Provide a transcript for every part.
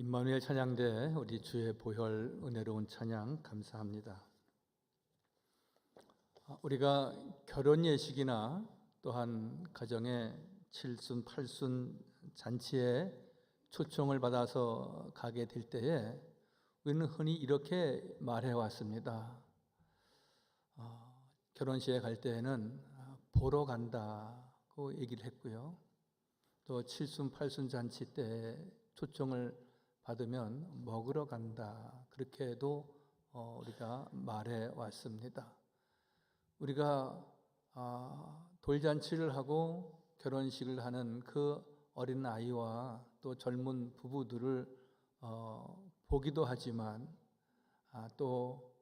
임마누엘 찬양대 우리 주의 보혈 은혜로운 찬양 감사합니다. 아, 우리가 결혼 예식이나 또한 가정의 칠순 팔순 잔치에 초청을 받아서 가게 될 때에 우리는 흔히 이렇게 말해 왔습니다. 어, 결혼식에 갈 때에는 아, 보러 간다고 얘기를 했고요. 또 칠순 팔순 잔치 때 초청을 받으면 먹으러 간다 그렇게도 어, 우리가 말해 왔습니다. 우리가 아, 돌잔치를 하고 결혼식을 하는 그 어린 아이와 또 젊은 부부들을 어, 보기도 하지만 아, 또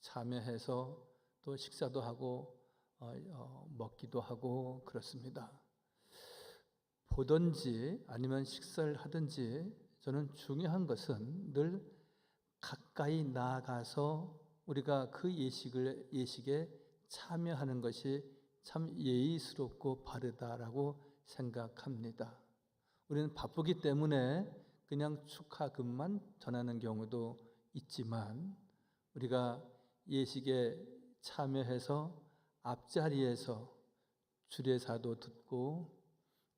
참여해서 또 식사도 하고 어, 어, 먹기도 하고 그렇습니다. 보든지 아니면 식사를 하든지 저는 중요한 것은 늘 가까이 나아가서 우리가 그 예식을 예식에 참여하는 것이 참 예의스럽고 바르다라고 생각합니다. 우리는 바쁘기 때문에 그냥 축하금만 전하는 경우도 있지만 우리가 예식에 참여해서 앞자리에서 주례사도 듣고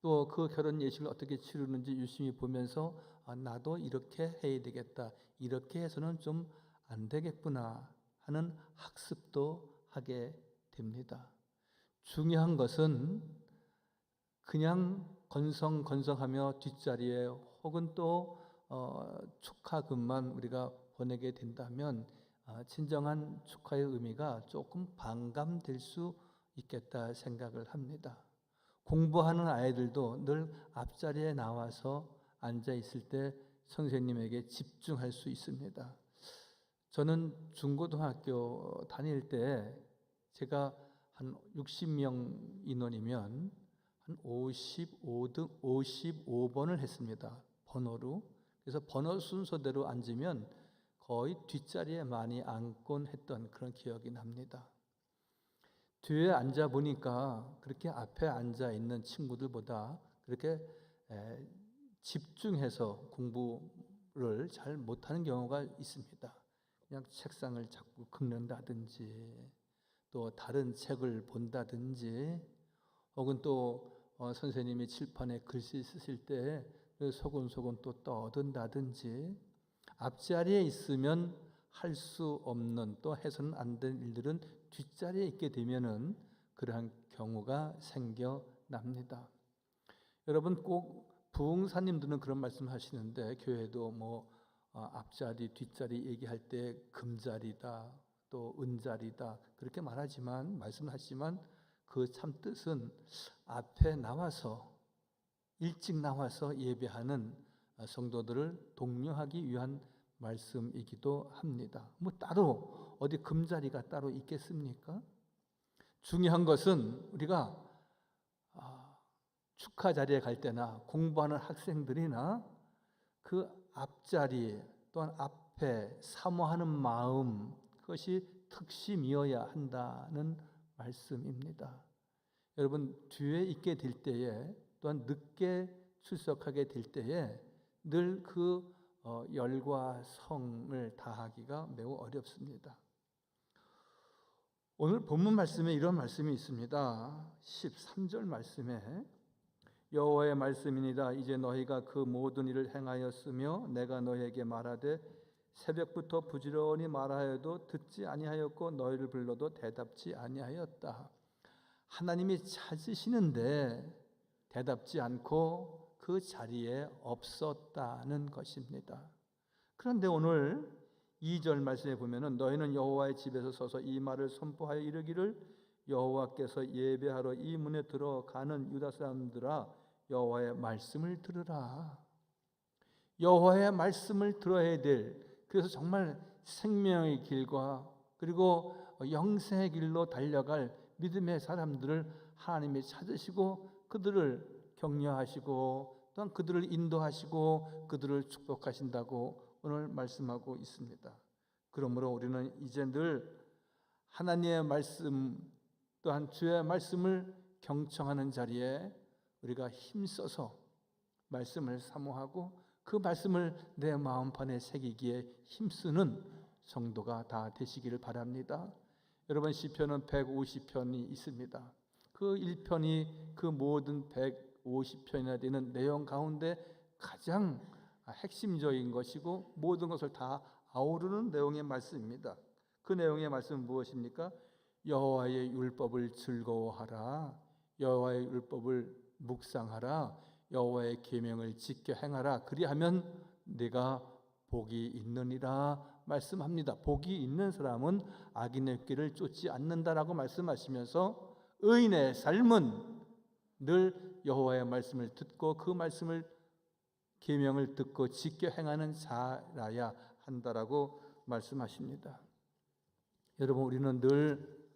또 그 결혼 예식을 어떻게 치르는지 유심히 보면서 아, 나도 이렇게 해야 되겠다. 이렇게 해서는 좀 안 되겠구나 하는 학습도 하게 됩니다. 중요한 것은 그냥 건성 건성하며 뒷자리에 혹은 또 어, 축하금만 우리가 보내게 된다면 어, 진정한 축하의 의미가 조금 반감될 수 있겠다 생각을 합니다. 공부하는 아이들도 늘 앞자리에 나와서 앉아 있을 때 선생님에게 집중할 수 있습니다. 저는 중고등학교 다닐 때 제가 한 60명 인원이면 한 55등 55번을 했습니다. 번호로. 그래서 번호 순서대로 앉으면 거의 뒷자리에 많이 앉곤 했던 그런 기억이 납니다. 뒤에 앉아 보니까 그렇게 앞에 앉아 있는 친구들보다 그렇게 집중해서 공부를 잘 못하는 경우가 있습니다. 그냥 책상을 자꾸 긁는다든지 또 다른 책을 본다든지 혹은 또 어, 선생님이 칠판에 글씨 쓰실 때그 소곤소곤 또 떠든다든지 앞자리에 있으면 할 수 없는 또 해서는 안될 일들은 뒷자리에 있게 되면은 그러한 경우가 생겨납니다. 여러분 꼭 부흥사님들은 그런 말씀 하시는데 교회도 뭐 어, 앞자리 뒷자리 얘기할 때 금자리다 또 은자리다 그렇게 말하지만 말씀하시지만 그 참 뜻은 앞에 나와서 일찍 나와서 예배하는 성도들을 독려하기 위한 말씀이기도 합니다. 뭐 따로 어디 금자리가 따로 있겠습니까? 중요한 것은 우리가 아, 축하 자리에 갈 때나 공부하는 학생들이나 그 앞자리 또한 앞에 사모하는 마음 그것이 특심이어야 한다는 말씀입니다. 여러분 뒤에 있게 될 때에 또한 늦게 출석하게 될 때에 늘그 어, 열과 성을 다하기가 매우 어렵습니다. 오늘 본문 말씀에 이런 말씀이 있습니다. 13절 말씀에 여호와의 말씀이니라 이제 너희가 그 모든 일을 행하였으며 내가 너희에게 말하되 새벽부터 부지런히 말하여도 듣지 아니하였고 너희를 불러도 대답지 아니하였다. 하나님이 찾으시는데 대답지 않고 그 자리에 없었다는 것입니다. 그런데 오늘 2절 말씀에 보면은 너희는 여호와의 집에서 서서 이 말을 선포하여 이르기를 여호와께서 예배하러 이 문에 들어가는 유다 사람들아 여호와의 말씀을 들으라. 여호와의 말씀을 들어야 될 그래서 정말 생명의 길과 그리고 영생의 길로 달려갈 믿음의 사람들을 하나님이 찾으시고 그들을 격려하시고 또한 그들을 인도하시고 그들을 축복하신다고 오늘 말씀하고 있습니다. 그러므로 우리는 이제 늘 하나님의 말씀 또한 주의 말씀을 경청하는 자리에 우리가 힘써서 말씀을 사모하고 그 말씀을 내 마음판에 새기기에 힘쓰는 성도가 다 되시기를 바랍니다. 여러분 시편은 150편이 있습니다. 그 1편이 그 모든 150편이나 되는 내용 가운데 가장 핵심적인 것이고 모든 것을 다 아우르는 내용의 말씀입니다. 그 내용의 말씀은 무엇입니까? 여호와의 율법을 즐거워하라. 여호와의 율법을 묵상하라. 여호와의 계명을 지켜 행하라. 그리하면 내가 복이 있느니라 말씀합니다. 복이 있는 사람은 악인의 길을 쫓지 않는다라고 말씀하시면서 의인의 삶은 늘 여호와의 말씀을 듣고 그 말씀을 계명을 듣고 지켜 행하는 자라야 한다라고 말씀하십니다. 여러분 우리는 늘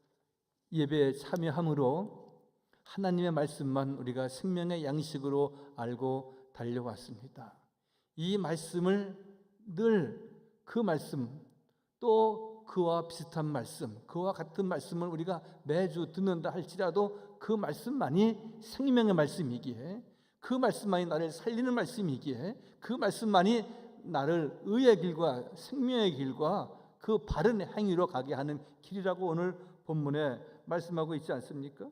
예배에 참여함으로 하나님의 말씀만 우리가 생명의 양식으로 알고 달려왔습니다. 이 말씀을 늘 그 말씀 또 그와 비슷한 말씀, 그와 같은 말씀을 우리가 매주 듣는다 할지라도 그 말씀만이 생명의 말씀이기에 그 말씀만이 나를 살리는 말씀이기에 그 말씀만이 나를 의의 길과 생명의 길과 그 바른 행위로 가게 하는 길이라고 오늘 본문에 말씀하고 있지 않습니까?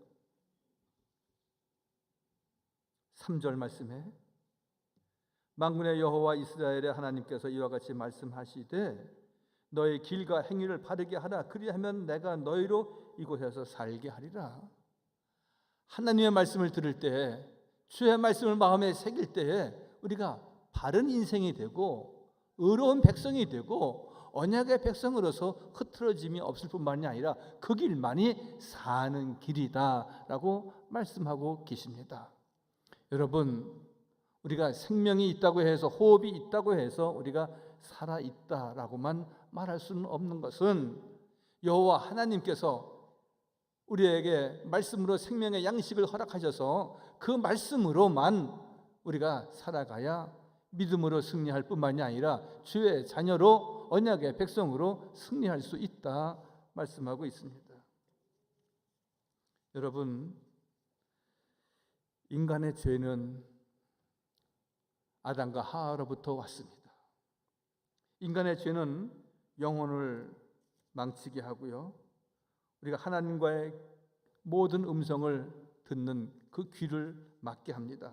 3절 말씀에 만군의 여호와 이스라엘의 하나님께서 이와 같이 말씀하시되 너의 길과 행위를 바르게 하라 그리하면 내가 너희로 이곳에서 살게 하리라 하나님의 말씀을 들을 때 주의 말씀을 마음에 새길 때에 우리가 바른 인생이 되고 의로운 백성이 되고 언약의 백성으로서 흐트러짐이 없을 뿐만이 아니라 그 길만이 사는 길이다라고 말씀하고 계십니다. 여러분 우리가 생명이 있다고 해서 호흡이 있다고 해서 우리가 살아 있다라고만 말할 수는 없는 것은 여호와 하나님께서 우리에게 말씀으로 생명의 양식을 허락하셔서 그 말씀으로만 우리가 살아가야 믿음으로 승리할 뿐만이 아니라 주의 자녀로 언약의 백성으로 승리할 수 있다 말씀하고 있습니다. 여러분 인간의 죄는 아담과 하와로부터 왔습니다. 인간의 죄는 영혼을 망치게 하고요. 우리가 하나님과의 모든 음성을 듣는 그 귀를 막게 합니다.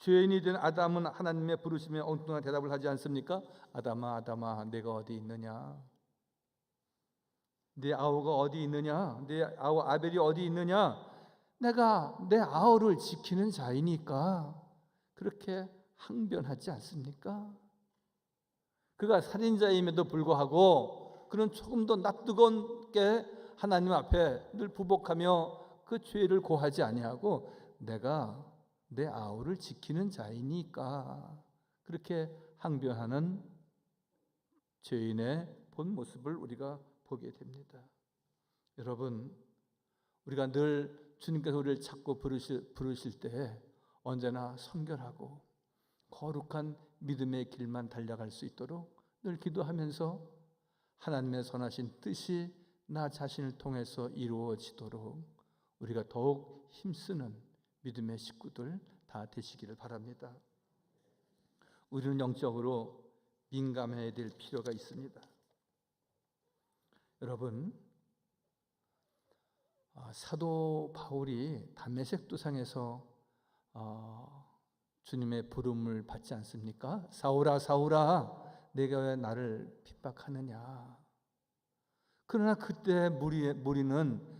죄인이 된 아담은 하나님의 부르심에 엉뚱한 대답을 하지 않습니까? 아담아, 아담아, 내가 어디 있느냐? 내 아우가 어디 있느냐? 내 아우 아벨이 어디 있느냐? 내가 내 아우를 지키는 자이니까 그렇게 항변하지 않습니까? 그가 살인자임에도 불구하고 그는 조금 더 낯뜨겁게 하나님 앞에 늘 부복하며 그 죄를 고하지 아니하고 내가 내 아우를 지키는 자이니까 그렇게 항변하는 죄인의 본 모습을 우리가 보게 됩니다. 여러분, 우리가 늘 주님께서 우리를 찾고 부르실, 부르실 때 언제나 성결하고 거룩한 믿음의 길만 달려갈 수 있도록 늘 기도하면서 하나님의 선하신 뜻이 나 자신을 통해서 이루어지도록 우리가 더욱 힘쓰는 믿음의 식구들 다 되시기를 바랍니다. 우리는 영적으로 민감해야 될 필요가 있습니다. 여러분, 아, 사도 바울이 담메색 도상에서 어, 주님의 부름을 받지 않습니까? 사울아 사울아 내가 왜 나를 핍박하느냐? 그러나 그때 무리, 무리는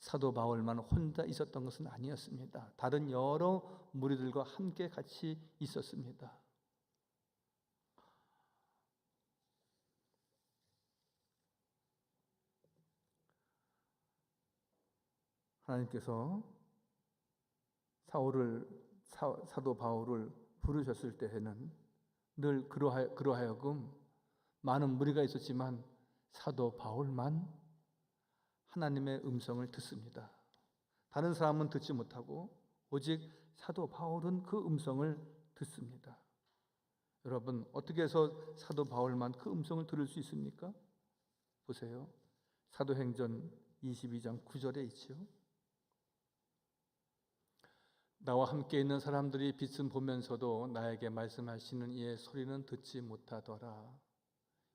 사도 바울만 혼자 있었던 것은 아니었습니다. 다른 여러 무리들과 함께 같이 있었습니다. 하나님께서 사울을 사, 도 바울을 부르셨을 때에는 늘 그러하, 그러하여금 많은 무리가 있었지만 사도 바울만 하나님의 음성을 듣습니다. 다른 사람은 듣지 못하고 오직 사도 바울은 그 음성을 듣습니다. 여러분 어떻게 해서 사도 바울만 그 음성을 들을 수 있습니까? 보세요. 사도행전 22장 9절에 있죠. 나와 함께 있는 사람들이 빛은 보면서도 나에게 말씀하시는 이의 소리는 듣지 못하더라.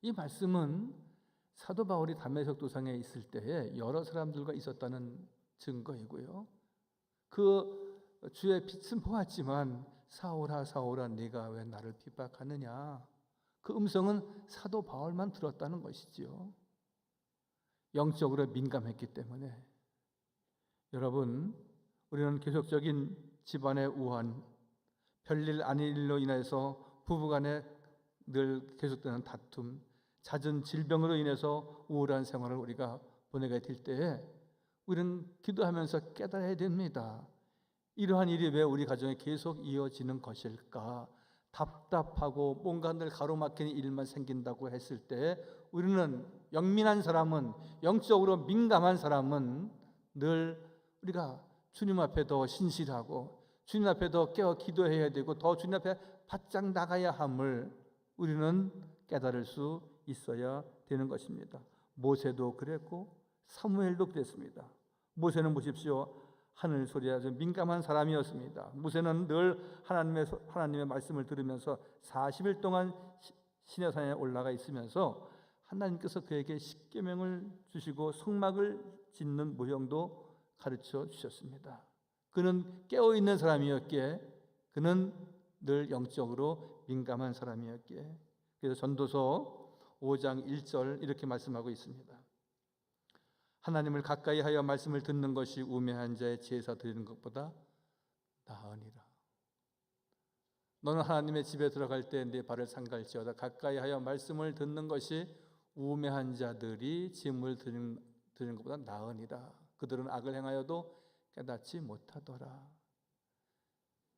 이 말씀은 사도 바울이 담에색 도상에 있을 때에 여러 사람들과 있었다는 증거이고요. 그 주의 빛은 보았지만 사오라 사오라 네가 왜 나를 핍박하느냐. 그 음성은 사도 바울만 들었다는 것이지요. 영적으로 민감했기 때문에 여러분 우리는 계속적인 집안의 우환, 별일 아닌 일로 인해서 부부간에 늘 계속되는 다툼, 잦은 질병으로 인해서 우울한 생활을 우리가 보내게 될 때에 우리는 기도하면서 깨달아야 됩니다. 이러한 일이 왜 우리 가정에 계속 이어지는 것일까? 답답하고 뭔가 늘 가로막히는 일만 생긴다고 했을 때 우리는 영민한 사람은 영적으로 민감한 사람은 늘 우리가 주님 앞에 더 신실하고 주님 앞에 더 깨어 기도해야 되고 더 주님 앞에 바짝 나가야 함을 우리는 깨달을 수 있어야 되는 것입니다. 모세도 그랬고 사무엘도 그랬습니다. 모세는 보십시오. 하늘 소리에 아주 민감한 사람이었습니다. 모세는 늘 하나님의 소- 하나님의 말씀을 들으면서 40일 동안 시- 시내 산에 올라가 있으면서 하나님께서 그에게 십계명을 주시고 성막을 짓는 모형도 가르쳐 주셨습니다. 그는 깨어 있는 사람이었기에 그는 늘 영적으로 민감한 사람이었기에 그래서 전도서 5장 1절 이렇게 말씀하고 있습니다. 하나님을 가까이 하여 말씀을 듣는 것이 우매한 자의 제사 드리는 것보다 나으니라. 너는 하나님의 집에 들어갈 때네 발을 삼갈지어다 가까이 하여 말씀을 듣는 것이 우매한 자들이 짐을 드리는, 드리는 것보다 나으니라. 그들은 악을 행하여도 깨닫지 못하더라.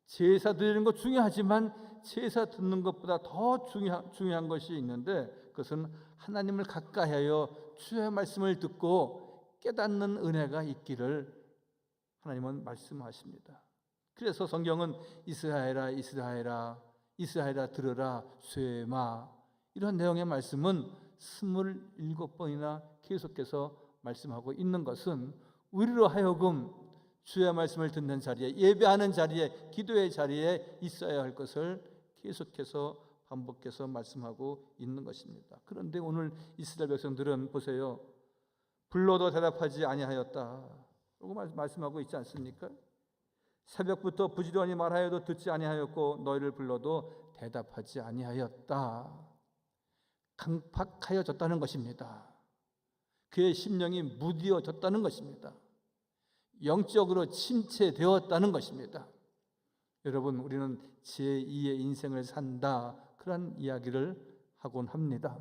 제사 드리는 것 중요하지만 제사 듣는 것보다 더 중요한, 중요한 것이 있는데 그것은 하나님을 가까이 하여 주의 말씀을 듣고 깨닫는 은혜가 있기를 하나님은 말씀하십니다. 그래서 성경은 이스라엘아 이스라엘아 이스라엘아 들으라 쇠마 이런 내용의 말씀은 스물일곱 번이나 계속해서 말씀하고 있는 것은 우리로 하여금 주의 말씀을 듣는 자리에 예배하는 자리에 기도의 자리에 있어야 할 것을 계속해서 반복해서 말씀하고 있는 것입니다. 그런데 오늘 이스라엘 백성들은 보세요. 불러도 대답하지 아니하였다. 라고 말씀하고 있지 않습니까? 새벽부터 부지런히 말하여도 듣지 아니하였고 너희를 불러도 대답하지 아니하였다. 강팍하여졌다는 것입니다. 그의 심령이 무디어졌다는 것입니다. 영적으로 침체되었다는 것입니다. 여러분, 우리는 제2의 인생을 산다. 그런 이야기를 하곤 합니다.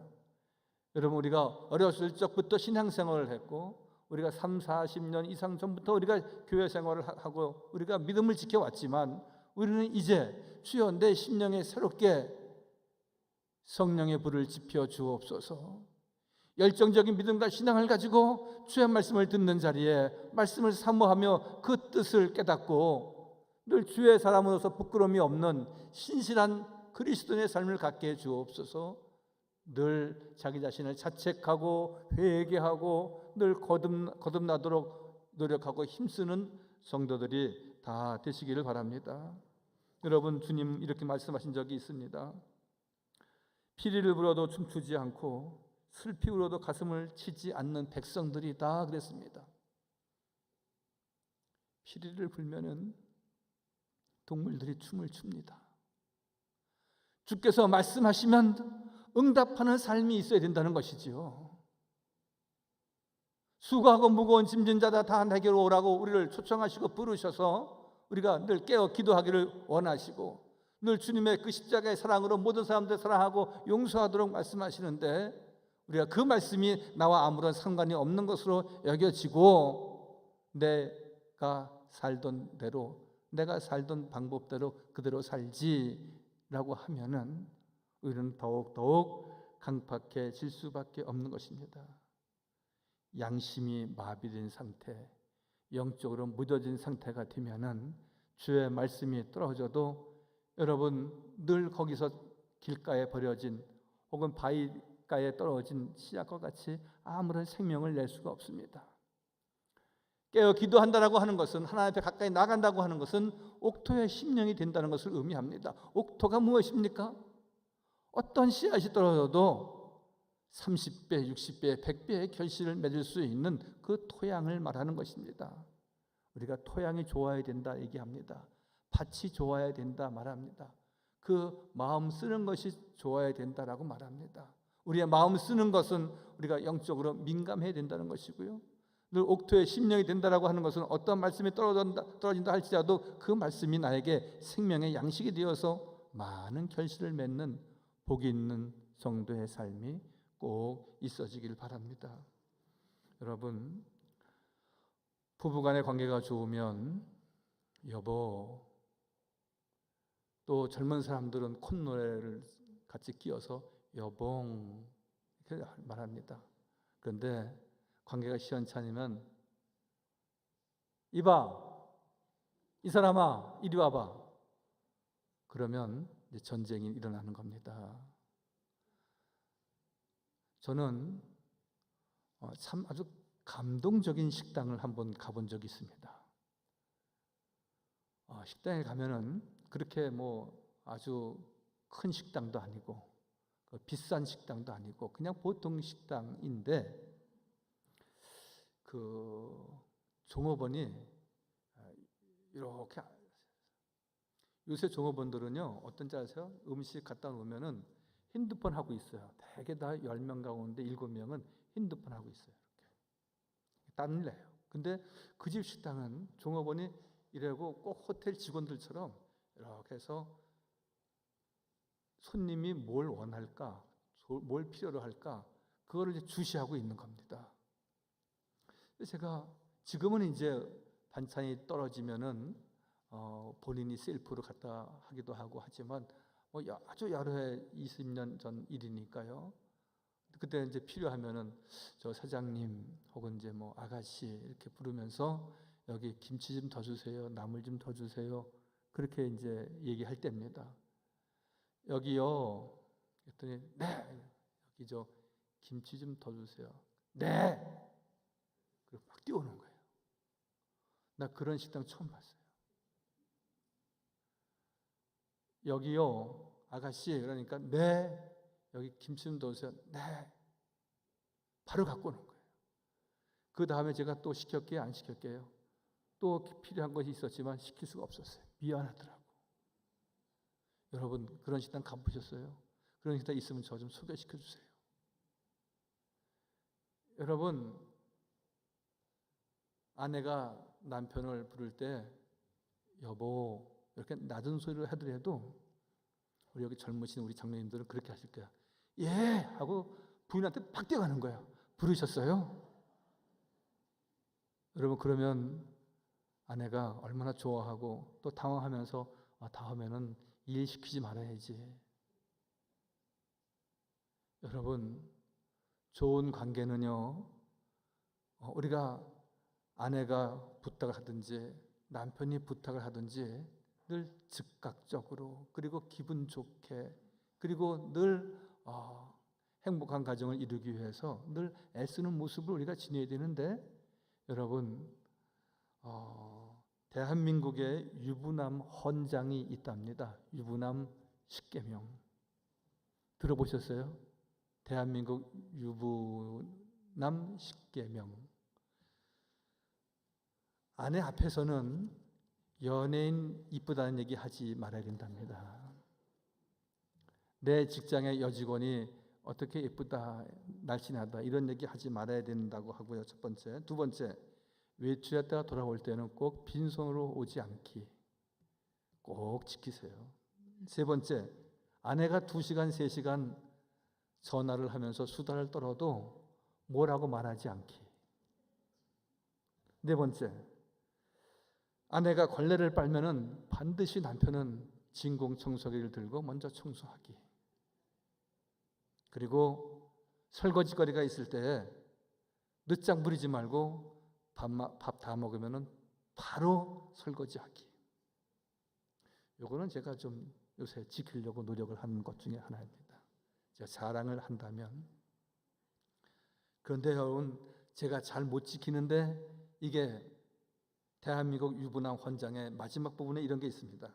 여러분, 우리가 어렸을 적부터 신앙생활을 했고, 우리가 3, 40년 이상 전부터 우리가 교회 생활을 하고, 우리가 믿음을 지켜왔지만, 우리는 이제 주여 내 심령에 새롭게 성령의 불을 지펴 주옵소서. 열정적인 믿음과 신앙을 가지고 주의 말씀을 듣는 자리에 말씀을 사모하며 그 뜻을 깨닫고 늘 주의 사람으로서 부끄러움이 없는 신실한 그리스도의 삶을 갖게 해 주옵소서. 늘 자기 자신을 자책하고 회개하고 늘 거듭 거듭나도록 노력하고 힘쓰는 성도들이 다 되시기를 바랍니다. 여러분 주님 이렇게 말씀하신 적이 있습니다. 피리를 불어도 춤추지 않고 슬피 울어도 가슴을 치지 않는 백성들이 다 그랬습니다. 피리를 불면은 동물들이 춤을 춥니다. 주께서 말씀하시면 응답하는 삶이 있어야 된다는 것이지요. 수고하고 무거운 짐진 자다 다 내게로 오라고 우리를 초청하시고 부르셔서 우리가 늘 깨어 기도하기를 원하시고 늘 주님의 그 십자가의 사랑으로 모든 사람들 사랑하고 용서하도록 말씀하시는데 우리가 그 말씀이 나와 아무런 상관이 없는 것으로 여겨지고 내가 살던 대로 내가 살던 방법대로 그대로 살지 라고 하면은 우리는 더욱 더욱 강팍해질 수밖에 없는 것입니다. 양심이 마비된 상태, 영적으로 무뎌진 상태가 되면은 주의 말씀이 떨어져도 여러분 늘 거기서 길가에 버려진 혹은 바위가에 떨어진 씨앗과 같이 아무런 생명을 낼 수가 없습니다. 깨어 기도한다라고 하는 것은 하나님 앞에 가까이 나간다고 하는 것은 옥토의 심령이 된다는 것을 의미합니다. 옥토가 무엇입니까? 어떤 씨앗이 떨어져도 30배, 60배, 100배의 결실을 맺을 수 있는 그 토양을 말하는 것입니다. 우리가 토양이 좋아야 된다 얘기합니다. 밭이 좋아야 된다 말합니다. 그 마음 쓰는 것이 좋아야 된다라고 말합니다. 우리의 마음 쓰는 것은 우리가 영적으로 민감해야 된다는 것이고요. 늘 옥토의 심령이 된다라고 하는 것은 어떤 말씀이 떨어진다, 떨어진다 할지라도 그 말씀이 나에게 생명의 양식이 되어서 많은 결실을 맺는 복이 있는 성도의 삶이 꼭 있어지길 바랍니다. 여러분 부부간의 관계가 좋으면 여보 또 젊은 사람들은 콧노래를 같이 끼어서 여봉 이렇게 말합니다. 그런데 관계가 시원찮으면 이봐 이 사람아 이리 와봐 그러면 이제 전쟁이 일어나는 겁니다. 저는 어, 참 아주 감동적인 식당을 한번 가본 적이 있습니다. 어, 식당에 가면은 그렇게 뭐 아주 큰 식당도 아니고 그 비싼 식당도 아니고 그냥 보통 식당인데 그 종업원이 이렇게 요새 종업원들은요 어떤 지 아세요? 음식 갖다 놓으면은 핸드폰 하고 있어요. 대개 다 10명 가운데 7명은 핸드폰 하고 있어요. 이렇게. 땀을 내요. 근데 그 집 식당은 종업원이 이래고 꼭 호텔 직원들처럼 이렇게 해서 손님이 뭘 원할까, 뭘 필요로 할까, 그거를 주시하고 있는 겁니다. 제가 지금은 이제 반찬이 떨어지면은 어, 본인이 셀프로 갖다 하기도 하고 하지만 뭐 아주 여러 해 20년 전 일이니까요. 그때 이제 필요하면은 저 사장님 혹은 이제 뭐 아가씨 이렇게 부르면서 여기 김치 좀 더 주세요. 나물 좀 더 주세요. 그렇게 이제 얘기할 때입니다. 여기요. 그랬더니 네. 여기 저 김치 좀 더 주세요. 네. 뛰어오는 거예요. 나 그런 식당 처음 봤어요. 여기요. 아가씨 그러니까 네. 여기 김치 좀더 주세요. 네. 바로 갖고 오는 거예요. 그 다음에 제가 또 시켰게요, 안 시켰게요? 또 필요한 것이 있었지만 시킬 수가 없었어요. 미안하더라고. 여러분 그런 식당 가보셨어요? 그런 식당 있으면 저 좀 소개시켜 주세요. 여러분 아내가 남편을 부를 때 여보 이렇게 낮은 소리를 하더라도 우리 여기 젊으신 우리 장로님들은 그렇게 하실 거야. 예 하고 부인한테 팍 뛰어가는 거예요. 부르셨어요? 여러분 그러면 아내가 얼마나 좋아하고 또 당황하면서 아, 다음에는 일 시키지 말아야지. 여러분 좋은 관계는요 어, 우리가 아내가 부탁을 하든지 남편이 부탁을 하든지 늘 즉각적으로 그리고 기분 좋게 그리고 늘 어, 행복한 가정을 이루기 위해서 늘 애쓰는 모습을 우리가 지내야 되는데 여러분 어, 대한민국에 유부남 헌장이 있답니다. 유부남 십계명 들어보셨어요? 대한민국 유부남 십계명 아내 앞에서는 연예인 이쁘다는 얘기 하지 말아야 된답니다. 내 직장의 여직원이 어떻게 예쁘다, 날씬하다 이런 얘기 하지 말아야 된다고 하고요. 첫 번째, 두 번째 외출했다가 돌아올 때는 꼭 빈손으로 오지 않기 꼭 지키세요. 세 번째, 아내가 두 시간, 세 시간 전화를 하면서 수다를 떨어도 뭐라고 말하지 않기. 네 번째, 아내가 걸레를 빨면은 반드시 남편은 진공 청소기를 들고 먼저 청소하기. 그리고 설거지거리가 있을 때 늦장 부리지 말고 밥 다 먹으면은 바로 설거지하기. 요거는 제가 좀 요새 지키려고 노력을 하는 것 중에 하나입니다. 제가 자랑을 한다면 그런데 여러분 제가 잘 못 지키는데 이게 대한민국 유부남 헌장의 마지막 부분에 이런 게 있습니다.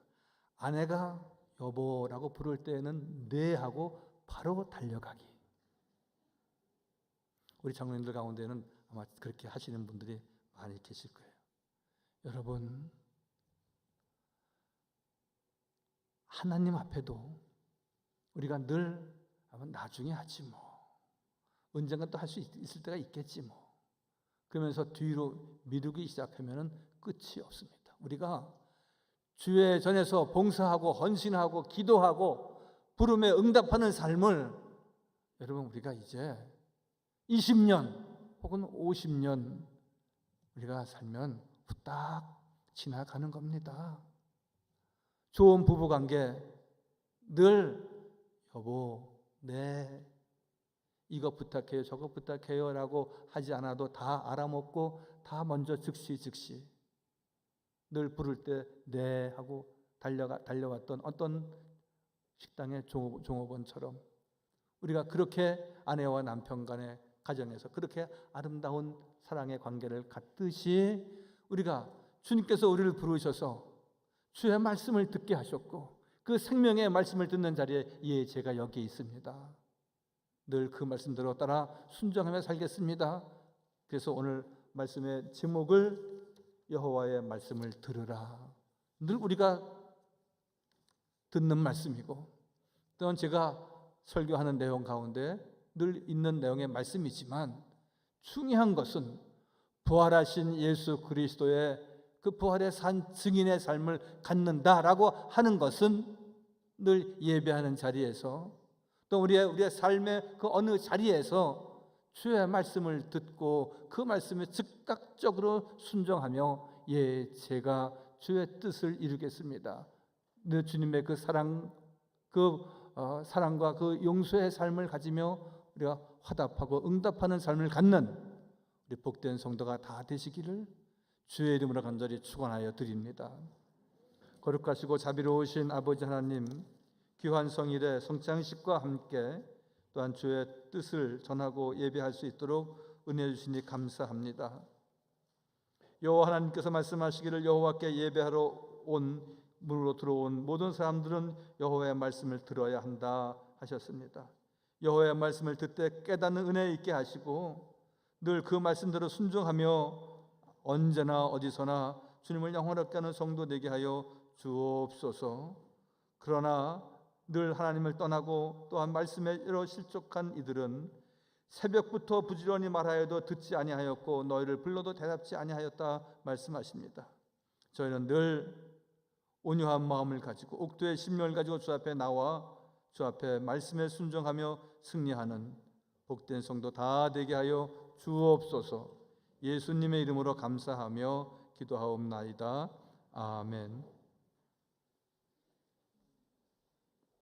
아내가 여보라고 부를 때에는 네 하고 바로 달려가기. 우리 장로님들 가운데는 아마 그렇게 하시는 분들이 많이 계실 거예요. 여러분, 하나님 앞에도 우리가 늘 아마 나중에 하지 뭐. 언젠가 또 할 수 있을 때가 있겠지 뭐. 그러면서 뒤로 미루기 시작하면은 끝이 없습니다. 우리가 주의 전에서 봉사하고 헌신하고 기도하고 부름에 응답하는 삶을 여러분 우리가 이제 20년 혹은 50년 우리가 살면 후딱 지나가는 겁니다. 좋은 부부 관계 늘 여보, 네, 이거 부탁해요, 저거 부탁해요라고 하지 않아도 다 알아먹고 다 먼저 즉시 즉시 늘 부를 때 네 하고 달려가 달려왔던 어떤 식당의 종업, 종업원처럼 우리가 그렇게 아내와 남편 간의 가정에서 그렇게 아름다운 사랑의 관계를 갖듯이 우리가 주님께서 우리를 부르셔서 주의 말씀을 듣게 하셨고 그 생명의 말씀을 듣는 자리에 예 제가 여기 있습니다. 늘 그 말씀대로 따라 순종하며 살겠습니다. 그래서 오늘 말씀의 제목을 여호와의 말씀을 들으라. 늘 우리가 듣는 말씀이고 또한 제가 설교하는 내용 가운데 늘 있는 내용의 말씀이지만 중요한 것은 부활하신 예수 그리스도의 그 부활의 산 증인의 삶을 갖는다라고 하는 것은 늘 예배하는 자리에서 또 우리의 우리의 삶의 그 어느 자리에서 주의 말씀을 듣고 그 말씀에 즉각적으로 순종하며 예 제가 주의 뜻을 이루겠습니다. 늘 주님의 그 사랑 그 어, 사랑과 그 용서의 삶을 가지며 우리가 화답하고 응답하는 삶을 갖는 우리 복된 성도가 다 되시기를 주의 이름으로 간절히 축원하여 드립니다. 거룩하시고 자비로우신 아버지 하나님 귀한 성일의 성장식과 함께 또한 주의 뜻을 전하고 예배할 수 있도록 은혜 주시니 감사합니다. 여호와 하나님께서 말씀하시기를 여호와께 예배하러 온 문으로 들어온 모든 사람들은 여호와의 말씀을 들어야 한다 하셨습니다. 여호와의 말씀을 듣되 깨닫는 은혜 있게 하시고 늘 그 말씀대로 순종하며 언제나 어디서나 주님을 영원롭게 하는 성도 되게 하여 주옵소서. 그러나 늘 하나님을 떠나고 또한 말씀에 이러 실족한 이들은 새벽부터 부지런히 말하여도 듣지 아니하였고 너희를 불러도 대답지 아니하였다 말씀하십니다. 저희는 늘 온유한 마음을 가지고 옥도의 심령을 가지고 주 앞에 나와 주 앞에 말씀에 순종하며 승리하는 복된 성도 다 되게 하여 주옵소서. 예수님의 이름으로 감사하며 기도하옵나이다. 아멘.